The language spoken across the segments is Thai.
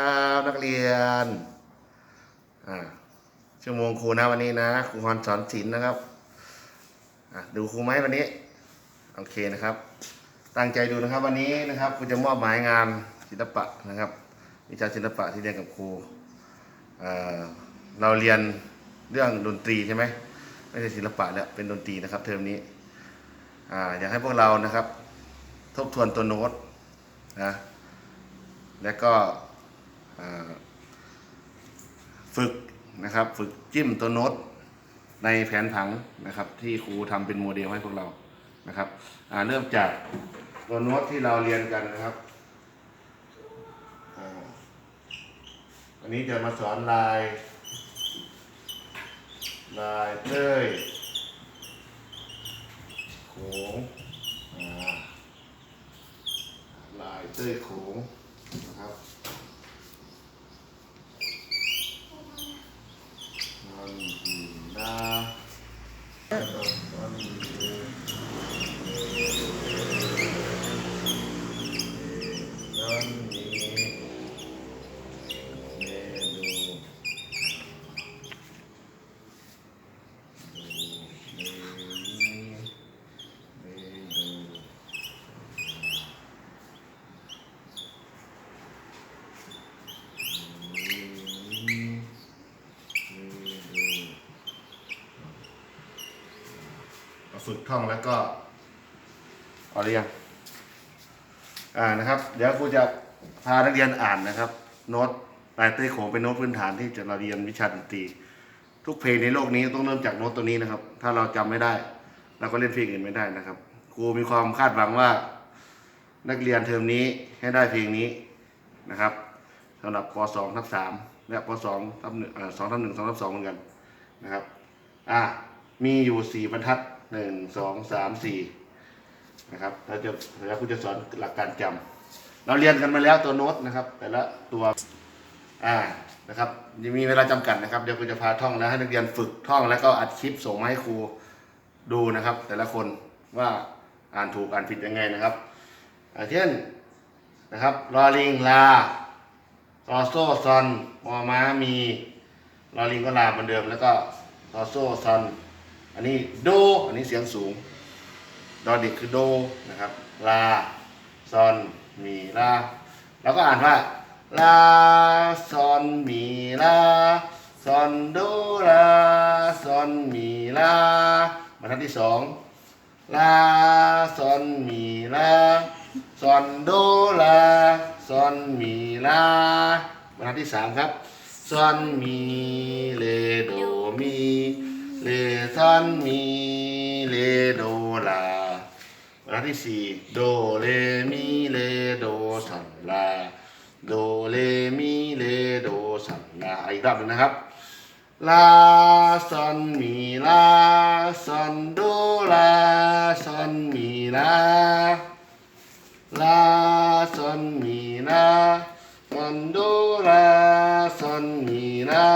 ครับนักเรียนอ่าชั่วโมงครูนะวันนี้นะครูฮอนสอนศิลป์นะครับอะดูครูไหมวันนี้โอเคนะครับ ตั้งใจดูนะครับวันนี้นะครับครูจะมอบหมายงานศิลปะนะครับวิชาศิลปะที่เรียนกับครูเอ่อเราเรียนเรื่องดนตรีใช่ไหมไม่ใช่ศิลปะแล้วเป็นดนตรีนะครับ เทอมนี้อ่าอยากให้พวกเรานะครับ ทบทวนตัวโน้ตนะแล้วก็ ฝึกนะครับฝึกจิ้มตัวโน้ตในแผนผังนะครับ ที่ครูทำเป็นโมเดลให้พวกเรานะครับเริ่มจากตัวโน้ตที่เราเรียนกันนะครับอันนี้จะมาสอนลาย ลายเต้ยโขงลายเต้ยโขงนะครับ นันทีนานันทีนันทีเมดูเมดูเมดู มา ฝึกท่องแล้วก็เอาเรียงอ่านะครับ เดี๋ยวครูจะพานักเรียนอ่านนะครับ โน้ตลายเต้โขงเป็นโน้ตพื้นฐานที่จะเราเรียนวิชาดนตรีทุกเพลงในโลกนี้ต้องเริ่มจากโน้ตตัวนี้นะครับ ถ้าเราจำไม่ได้เราก็เล่นเพลงอื่นไม่ได้นะครับครูมีความคาดหวังว่า นักเรียนเทอมนี้ให้ได้เพลงนี้นะครับสำหรับป .2 ทับ3และป .2 ทับ1เอ่อ2ทับ1 2ทับ2เหมือนกันนะครับ อะมีอยู่สี่บรรทัด หนึ่งสองสามสี่นะครับเราจะแล้วคุณจะสอนหลักการจำเราเรียนกันมาแล้วตัวโน้ตนะครับ แต่ละตัวอ่านะครับยังมีเวลาจำกัดนะครับเดี๋ยวคุณจะพาท่องแล้วให้นักเรียนฝึกท่องแล้วก็อัดคลิปส่งมาให้ครูดูนะครับ แต่ละคนว่าอ่านถูกอ่านผิดยังไงนะครับอ่าเช่นนะครับรอลิงลาซอโซซอนมอม้ามีรอลิงก็ลาเหมือนเดิมแล้วก็ซอโซซอน อันนี้โด อันนี้เสียงสูง ดอเด็กคือโดนะครับ ลา ซอน มี ลา แล้วก็อ่านว่า ลา ซอน มี ลา ซอน โด ลา ซอน มี ลาบรรทัดที่สอง ลา ซอน มี ลา ซอน โด ลา ซอน มี ลาบรรทัดที่สามครับ ซอน มี เล โด มี เลซอนมีเลโดลาบรรทัดที่สี่โดเลมีเลโดสันลาโดเลมีเลโดสันลาอีกรอบหนึงนะครับลาซอนมีลาซอนโดลาซอนมีลาลาซอนมีลาซอนโดลาซอนมีลา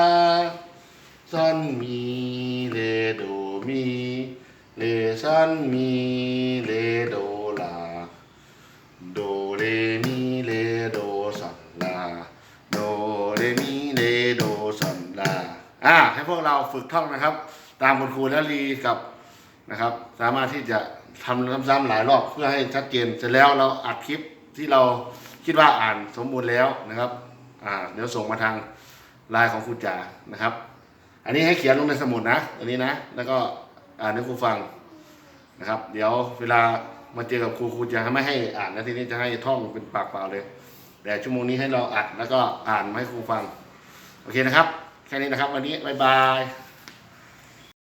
ซอนมี โดมีเลซอนมีเลโดลาโดเรมีเลโดซอนลาโดเรมีเลโดซอนลาอะให้พวกเราฝึกท่องนะครับ ตามคุณครูและรีกับนะครับ สามารถที่จะทำซ้ำๆหลายรอบเพื่อให้ชัดเจนเสร็จแล้วเราอัดคลิปที่เราคิดว่าอ่านสมบูรณ์แล้วนะครับ อ่า เดี๋ยวส่งมาทางไลน์ของครูจ๋านะครับ อันนี้ให้เขียนลงในสมุดนะอันนี้นะ แล้วก็อ่านให้ครูฟังนะครับ เดี๋ยวเวลามาเจอกับครูครูจะไม่ให้อ่านนะทีนี้จะให้ท่องเป็นปากเปล่าเลย แต่ชั่วโมงนี้ให้เราอัดแล้วก็อ่านมาให้ครูฟัง โอเคนะครับ แค่นี้นะครับ วันนี้บ๊ายบาย